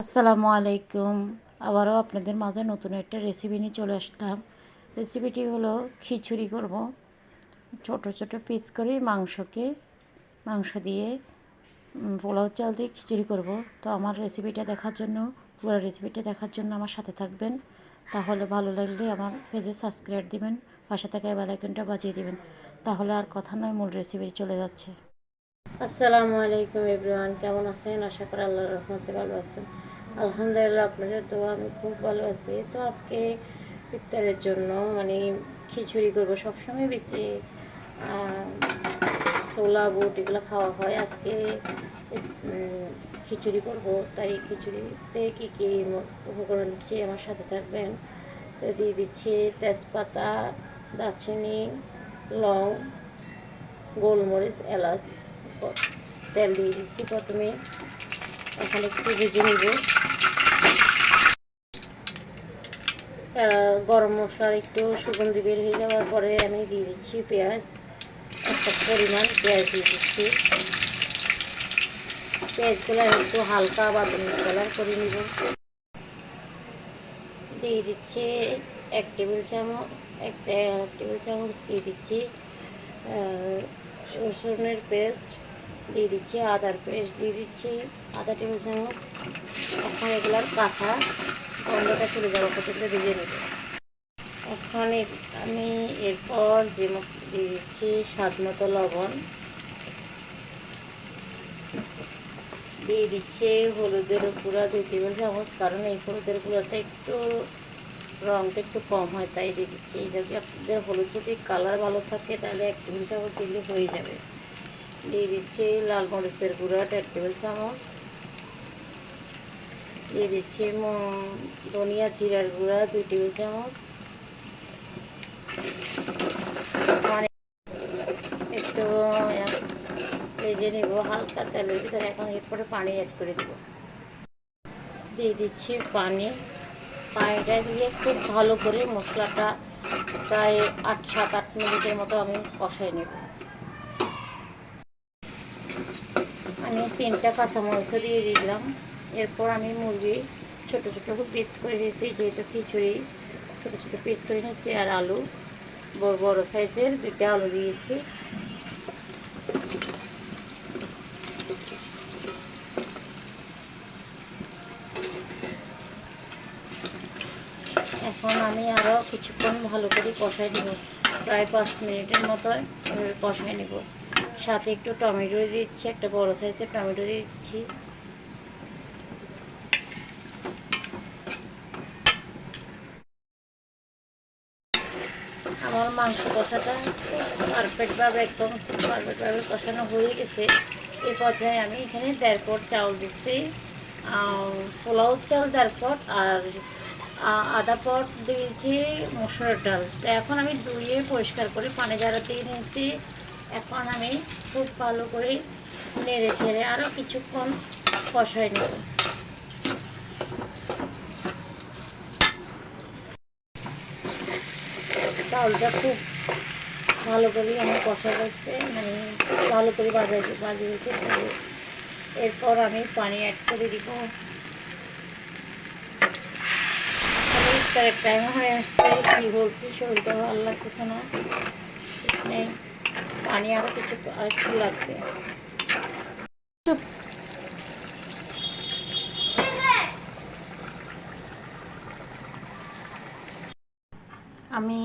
আসসালামু আলাইকুম। আবারও আপনাদের মাঝে নতুন একটা রেসিপি নিয়ে চলে আসলাম। রেসিপিটি হলো খিচুড়ি করব। ছোট ছোট পিস করে মাংসকে, মাংস দিয়ে পোলাও চাল দিয়ে খিচুড়ি করব। তো আমার রেসিপিটা দেখার জন্য, পুরো রেসিপিটা দেখার জন্য আমার সাথে থাকবেন। তাহলে ভালো লাগলে আমার পেজে সাবস্ক্রাইব দিবেন, পাশে থাকা বেলাইকনটা বাজিয়ে দিবেন। তাহলে আর কথা নয়, মূল রেসিপি চলে যাচ্ছে। আসসালামু আলাইকুম এভরিওয়ান, কেমন আছেন? আশা করি আল্লাহর রহমতে ভালো আছেন। আলহামদুলিল্লাহ, আপনাদের তো আমি খুব ভালো আছি। তো আজকে ইফতারের জন্য মানে খিচুড়ি করব। সবসময় বেশি ছোলা, বুট এগুলো খাওয়া হয়। আজকে খিচুড়ি করব। তাই খিচুড়িতে কী কী উপকরণ দিচ্ছি আমার সাথে থাকবেন? তো দিয়ে দিচ্ছি তেজপাতা, দারচিনি, লং, গোলমরিচ, এলাচ। তেল দিয়ে দিচ্ছি প্রথমে। এখন একটু ভেজে নিব। গরম মশলার একটু সুগন্ধি বের হয়ে যাওয়ার পরে আমি দিয়ে দিচ্ছি পেঁয়াজ, একটা পরিমাণ পেঁয়াজ দিয়ে দিচ্ছি। পেঁয়াজগুলো একটু হালকা বাদামি কালার করে নিব। দিয়ে দিচ্ছি এক টেবিল চামচ, এক টেবিল চামচ দিয়ে দিচ্ছি রসুনের পেস্ট দিয়ে দিচ্ছি আদার পেস্ট দিয়ে দিচ্ছি। আদা টেবিল চামচ, এখন এগুলার কাঁচা গন্ধটা চলে যাওয়া পর্যন্ত ভেজে নেব। এখন আমি এরপর যে দিয়ে দিচ্ছি স্বাদ মতো লবণ। দিয়ে দিচ্ছে হলুদের গুঁড়া, দুই টেবিল চামচ, কারণ এই হলুদের গুঁড়াটা একটু রঙটা একটু কম হয়, তাই দিয়ে দিচ্ছি। যদি আপনাদের হলুদ যদি কালার ভালো থাকে, তাহলে এক টেবিল চামচ দিলে হয়ে যাবে। দিয়ে দিচ্ছি লাল মরিচের গুঁড়া, দেড় টেবিল চামচ। দিয়ে দিচ্ছি ধনিয়া জিরার গুঁড়া, দুই টেবিল চামচ। মানে একটু, এক- ভেজে নেব, হালকা তেলের ভিতরে, এখন এরপরে পানি অ্যাড করে দেবো। দিয়ে দিচ্ছি পানি। পানিটা দিয়ে খুব ভালো করে মশলাটা প্রায় আট, সাত, আট মিনিটের মতো আমি কষাই নেব আমি তিনটা কাঁচামরিচও দিয়ে দিলাম। এরপর আমি মুরগি ছোটো ছোটো পিস করে নিয়েছি, যেহেতু খিচুড়ি, ছোটো ছোটো পিস করে নিয়েছি আর আলু। বড় বড় সাইজের দুইটা আলু দিয়েছি। এখন আমি আরও কিছুক্ষণ ভালো করে কষাই নেব। প্রায় পাঁচ মিনিটের মতো কষাই নেব। সাথে একটু টমেটো দিচ্ছি, একটা বড় সাইজের টমেটো দিচ্ছি। আমার মাংস কষাটা পারফেক্টভাবে একদম পারফেক্টভাবে কষানো হয়ে গেছে। এই পর্যায়ে আমি এখানে দেড় পট চাউল দিচ্ছি পোলাও চাল দেড় পট আর আধা পট দিয়েছি মসুরের ডাল। এখন আমি ধুয়ে পরিষ্কার করে পানি ঝাড়া দিয়ে নিয়েছি এখন আমি খুব ভালো করে নেড়ে ছেড়ে আরও কিছুক্ষণ কষাই নেব। চাউলটা খুব ভালো করে আমার কষা যাচ্ছে মানে ভালো করে বাজা বাজিয়ে গেছে তো এরপর আমি পানি অ্যাড করে দিব। আমি টাইম হয়ে আসছে, কী বলছি, শরীরটা ভালো লাগতেছে না। পানি আরও কিছু আর একটু লাগবে? আমি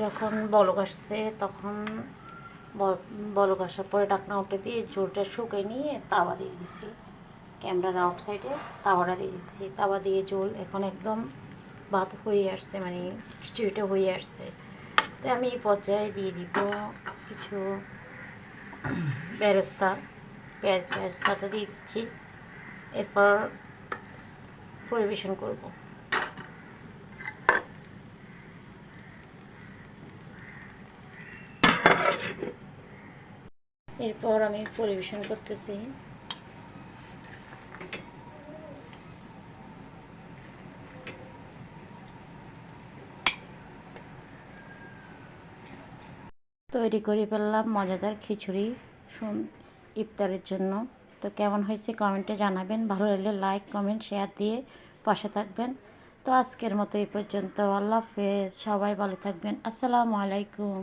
যখন বলক আসছে, তখন বলক আসার পরে ডাকনা উঠে দিয়ে জোরটা শুকিয়ে নিয়ে তাওয়া দিয়ে দিছি ক্যামেরার আউটসাইডে তাওয়াটা দিয়ে দিচ্ছি তাওয়া দিয়ে জল এখন একদম ভাত হয়ে আসছে মানে খিচুড়িটা হয়ে আসছে। তো আমি এই পর্যায়ে দিয়ে দিব কিছু বেরেস্তা পেঁয়াজ বেরেস্তাটা দিয়ে দিচ্ছি। এরপর পরিবেশন করব। এরপর আমি পরিবেশন করতেছি। তৈরি করে ফেললাম মজাদার খিচুড়ি, সুন, ইফতারের জন্য। তো কেমন হয়েছে কমেন্টে জানাবেন। ভালো লাগলে লাইক, কমেন্ট, শেয়ার দিয়ে পাশে থাকবেন। তো আজকের মতো এই পর্যন্ত। আল্লাহ হাফেজ। সবাই ভালো থাকবেন। আসসালামু আলাইকুম।